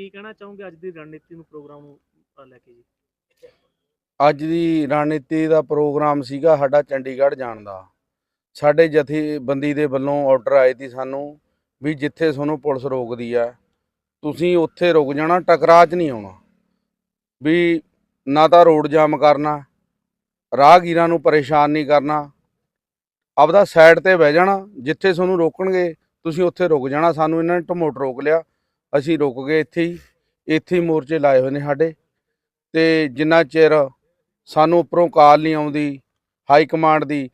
ਕੀ ਕਹਿਣਾ ਚਾਹੋਗੇ ਅੱਜ ਦੀ ਰਣਨੀਤੀ ਨੂੰ ਪ੍ਰੋਗਰਾਮ ਨੂੰ ਅ, ਲੈ ਕੇ ਜੀ? ਅੱਜ ਦੀ ਰਣਨੀਤੀ ਦਾ ਪ੍ਰੋਗਰਾਮ ਸੀਗਾ ਸਾਡਾ ਚੰਡੀਗੜ੍ਹ ਜਾਣ ਦਾ। ਸਾਡੇ ਜਥੇਬੰਦੀ ਦੇ ਵੱਲੋਂ ਆਰਡਰ ਆਏ ਸੀ ਸਾਨੂੰ ਵੀ ਜਿੱਥੇ ਤੁਹਾਨੂੰ ਪੁਲਿਸ ਰੋਕਦੀ ਆ ਤੁਸੀਂ ਉੱਥੇ ਰੁਕ ਜਾਣਾ ਟਕਰਾਅ 'ਚ ਨਹੀਂ ਆਉਣਾ। ਵੀ ਨਾ ਤਾਂ ਰੋਡ ਜਾਮ ਕਰਨਾ ਰਾਹਗੀਰਾਂ ਨੂੰ ਪਰੇਸ਼ਾਨ ਨਹੀਂ ਕਰਨਾ ਆਪਦਾ ਸਾਈਡ ਤੇ ਬਹਿ ਜਾਣਾ ਜਿੱਥੇ ਤੁਹਾਨੂੰ ਰੋਕਣਗੇ ਤੁਸੀਂ ਉੱਥੇ ਰੁਕ ਜਾਣਾ ਸਾਨੂੰ ਇਹਨਾਂ ਨੇ ਟਮੋਟ ਰੋਕ ਲਿਆ। ਅਸੀਂ ਰੁਕ ਗਏ ਇੱਥੇ ਹੀ ਇੱਥੇ ਹੀ ਮੋਰਚੇ ਲਾਏ ਹੋਏ ਨੇ ਸਾਡੇ। ਤੇ ਜਿੰਨਾ ਚਿਰ ਸਾਨੂੰ ਉੱਪਰੋਂ ਕਾਲ ਨਹੀਂ ਆਉਂਦੀ ਹਾਈ ਕਮਾਂਡ ਦੀ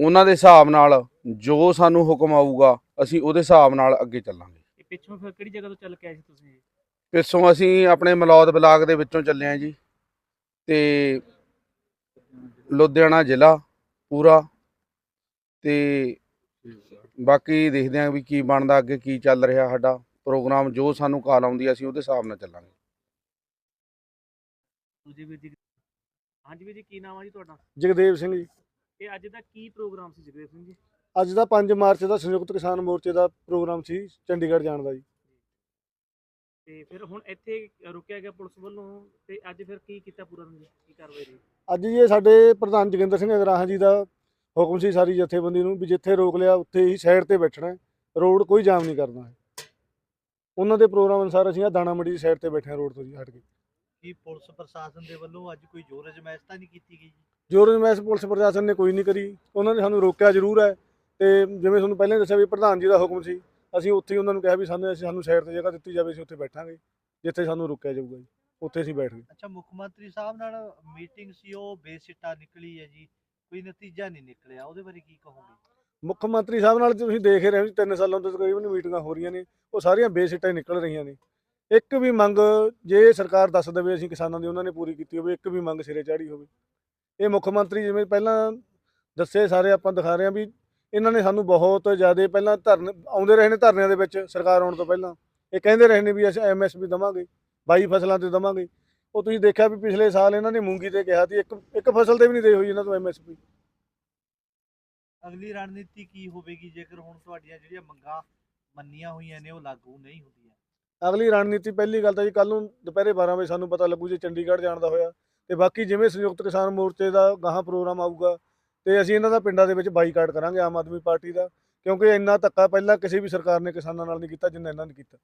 ਉਹਨਾਂ ਦੇ ਹਿਸਾਬ ਨਾਲ ਜੋ ਸਾਨੂੰ ਹੁਕਮ ਆਊਗਾ ਅਸੀਂ ਉਹਦੇ ਹਿਸਾਬ ਨਾਲ ਅੱਗੇ ਚੱਲਾਂਗੇ। ਪਿੱਛੋਂ ਫਿਰ ਕਿਹੜੀ ਜਗ੍ਹਾ ਤੋਂ ਚੱਲ ਕੇ ਆਏ ਸੀ ਤੁਸੀਂ? ਪਿੱਛੋਂ ਅਸੀਂ ਆਪਣੇ ਮਲੌਦ ਬਲਾਕ ਦੇ ਵਿੱਚੋਂ ਚੱਲੇ ਹਾਂ ਜੀ। ਤੇ ਲੁਧਿਆਣਾ ਜ਼ਿਲ੍ਹਾ ਪੂਰਾ। ਤੇ ਬਾਕੀ ਦੇਖਦੇ ਹਾਂ ਵੀ ਕੀ ਬਣਦਾ ਅੱਗੇ ਕੀ ਚੱਲ ਰਿਹਾ ਸਾਡਾ। ਪ੍ਰੋਗਰਾਮ ਜੋ ਸਾਨੂੰ ਕਾਲ ਆਉਂਦੀ ਅਸੀਂ ਉਹਦੇ ਹਿਸਾਬ ਨਾਲ ਚੱਲਾਂਗੇ। ਦੂਜੇ ਵੀਰ ਜੀ ਹਾਂਜੀ ਵੀਰ ਜੀ ਕੀ ਨਾਮ ਆ ਜੀ ਤੁਹਾਡਾ? ਜਗਦੇਵ ਸਿੰਘ ਜੀ। ਇਹ ਅੱਜ ਦਾ ਕੀ ਪ੍ਰੋਗਰਾਮ ਸੀ ਜਗਦੇਵ ਸਿੰਘ ਜੀ? ਅੱਜ ਦਾ 5 ਮਾਰਚ ਦਾ ਸੰਯੁਕਤ ਕਿਸਾਨ ਮੋਰਚੇ ਦਾ ਪ੍ਰੋਗਰਾਮ ਸੀ ਚੰਡੀਗੜ੍ਹ ਜਾਣ ਦਾ ਜੀ। ਤੇ ਫਿਰ ਹੁਣ ਇੱਥੇ ਰੁਕਿਆ ਗਿਆ ਪੁਲਿਸ ਵੱਲੋਂ ਤੇ ਅੱਜ ਫਿਰ ਕੀ ਕੀਤਾ ਪੂਰਾ ਦਿਨ ਜੀ? ਕੀ ਕਾਰਵਾਈ ਰਹੀ? ਅੱਜ ਜੀ ਇਹ ਸਾਡੇ ਪ੍ਰਧਾਨ ਜੋਗਿੰਦਰ ਸਿੰਘ ਅਗਰਾਹਾਂ ਜੀ ਦਾ ਹੁਕਮ ਸੀ ਸਾਰੀ ਜਥੇਬੰਦੀ ਨੂੰ ਵੀ ਜਿੱਥੇ ਰੋਕ ਲਿਆ ਉੱਥੇ ਹੀ ਸਾਈਡ ਤੇ ਬੈਠਣਾ ਰੋਡ ਕੋਈ ਜਾਮ ਨਹੀਂ ਕਰਨਾ ਹੈ। ਉਹਨਾਂ ਦੇ ਪ੍ਰੋਗਰਾਮ ਅਨੁਸਾਰ ਅਸੀਂ ਆ ਦਾਣਾ ਮੰਡੀ ਦੀ ਸਾਈਡ ਤੇ ਬੈਠੇ ਹਾਂ ਰੋਡ ਤੋਂ ਜੀ ਹਟ ਕੇ। ਕੀ ਪੁਲਿਸ ਪ੍ਰਸ਼ਾਸਨ ਦੇ ਵੱਲੋਂ ਅੱਜ ਕੋਈ ਜ਼ੋਰ ਅਜਮਾਇਸ਼ ਤਾਂ ਨਹੀਂ ਕੀਤੀ ਗਈ ਜੀ? ਜੋ ਰਜਮੈਸ ਪੁਲਿਸ ਪ੍ਰਸ਼ਾਸਨ ਨੇ ਕੋਈ ਨਹੀਂ ਕਰੀ। ਉਹਨਾਂ ਨੇ ਸਾਨੂੰ ਰੋਕਿਆ ਜ਼ਰੂਰ ਹੈ ਤੇ ਜਿਵੇਂ ਤੁਹਾਨੂੰ ਪਹਿਲਾਂ ਦੱਸਿਆ ਵੀ ਪ੍ਰਧਾਨ ਜੀ ਦਾ ਹੁਕਮ ਸੀ ਅਸੀਂ ਉੱਥੇ ਹੀ ਉਹਨਾਂ ਨੂੰ ਕਿਹਾ ਵੀ ਸਾਨੂੰ ਅਸੀਂ ਸਾਨੂੰ ਸਾਈਡ ਤੇ ਜਗ੍ਹਾ ਦਿੱਤੀ ਜਾਵੇ ਅਸੀਂ ਉੱਥੇ ਬੈਠਾਂਗੇ ਜਿੱਥੇ ਸਾਨੂੰ ਰੋਕਿਆ ਜਾਊਗਾ ਜੀ ਉੱਥੇ ਅਸੀਂ ਬੈਠ ਗਏ। ਅੱਛਾ ਮੁੱਖ ਮੰਤਰੀ ਸਾਹਿਬ ਨਾਲ ਮੀਟਿੰਗ ਸੀ ਉਹ ਬੇਸਿੱਟਾ ਨਿਕਲੀ ਹੈ ਜੀ ਕੋਈ ਨਤੀਜਾ ਨਹੀਂ ਨਿਕਲਿਆ ਉਹਦੇ ਬਾਰੇ ਕੀ ਕਹੋਗੇ? ਮੁੱਖ ਮੰਤਰੀ ਸਾਹਿਬ ਨਾਲ ਤੁਸੀਂ ਦੇਖ ਹੀ ਰਹੇ ਹੋ ਜੀ, ਤਿੰਨ ਸਾਲਾਂ ਤੋਂ ਤਕਰੀਬਨ ਮੀਟਿੰਗਾਂ ਹੋ ਰਹੀਆਂ ਨੇ ਉਹ ਸਾਰੀਆਂ ਬੇਸਿੱਟਾਂ ਨਿਕਲ ਰਹੀਆਂ ਨੇ। ਇੱਕ ਵੀ ਮੰਗ ਜੇ ਸਰਕਾਰ ਦੱਸ ਦੇਵੇ ਅਸੀਂ ਕਿਸਾਨਾਂ ਦੀ ਉਹਨਾਂ ਨੇ ਪੂਰੀ ਕੀਤੀ ਹੋਵੇ ਇੱਕ ਵੀ ਮੰਗ ਸਿਰੇ ਚਾੜੀ ਹੋਵੇ। ਇਹ ਮੁੱਖ ਮੰਤਰੀ ਜਿਵੇਂ ਪਹਿਲਾਂ ਦੱਸੇ ਸਾਰੇ ਆਪਾਂ ਦਿਖਾ ਰਹੇ ਹਾਂ ਵੀ ਇਹਨਾਂ ਨੇ ਸਾਨੂੰ ਬਹੁਤ ਜ਼ਿਆਦਾ ਪਹਿਲਾਂ ਧਰਨ ਆਉਂਦੇ ਰਹੇ ਨੇ ਧਰਨਿਆਂ ਦੇ ਵਿੱਚ ਸਰਕਾਰ ਆਉਣ ਤੋਂ ਪਹਿਲਾਂ। ਇਹ ਕਹਿੰਦੇ ਰਹੇ ਨੇ ਵੀ ਅਸੀਂ ਐਮਐਸਪੀ ਦਵਾਂਗੇ 22 ਫਸਲਾਂ ਤੇ ਦਵਾਂਗੇ। ਉਹ ਤੁਸੀਂ ਦੇਖਿਆ ਵੀ ਪਿਛਲੇ ਸਾਲ ਇਹਨਾਂ ਨੇ ਮੂੰਗੀ ਤੇ ਕਿਹਾ ਸੀ ਇੱਕ ਇੱਕ ਫਸਲ ਤੇ ਵੀ ਨਹੀਂ ਦੇ ਹੋਈ ਇਹਨਾਂ ਤੋਂ ਐਮਐਸਪੀ ਅਗਲੀ ਰਣਨੀਤੀ ਕੀ ਹੋਵੇਗੀ? ਜੇਕਰ ਹੁਣ ਤੁਹਾਡੀਆਂ ਜਿਹੜੀਆਂ ਮੰਗਾਂ ਮੰਨੀਆਂ ਹੋਈਆਂ ਨੇ, ਉਹ ਲਾਗੂ ਨਹੀਂ ਹੁੰਦੀਆਂ। ਅਗਲੀ ਰਣਨੀਤੀ ਪਹਿਲੀ ਗੱਲ ਤਾਂ ਜੀ ਕੱਲ ਨੂੰ ਦੁਪਹਿਰੇ 12 ਵਜੇ ਸਾਨੂੰ ਪਤਾ ਲੱਗੂ ਜੇ ਚੰਡੀਗੜ੍ਹ ਜਾਣ ਦਾ ਹੋਇਆ। ਤੇ ਬਾਕੀ ਜਿਵੇਂ ਸੰਯੁਕਤ ਕਿਸਾਨ ਮੋਰਚੇ ਦਾ ਗਾਹਾਂ ਪ੍ਰੋਗਰਾਮ ਆਊਗਾ, ਤੇ ਅਸੀਂ ਇਹਨਾਂ ਦਾ ਪਿੰਡਾਂ ਦੇ ਵਿੱਚ ਬਾਈਕਾਟ ਕਰਾਂਗੇ, ਆਮ ਆਦਮੀ ਪਾਰਟੀ ਦਾ, ਕਿਉਂਕਿ ਇੰਨਾ ਧੱਕਾ ਪਹਿਲਾਂ ਕਿਸੇ ਵੀ ਸਰਕਾਰ ਨੇ ਕਿਸਾਨਾਂ ਨਾਲ ਨਹੀਂ ਕੀਤਾ, ਜਿੰਨਾ ਇਹਨਾਂ ਨੇ ਕੀਤਾ।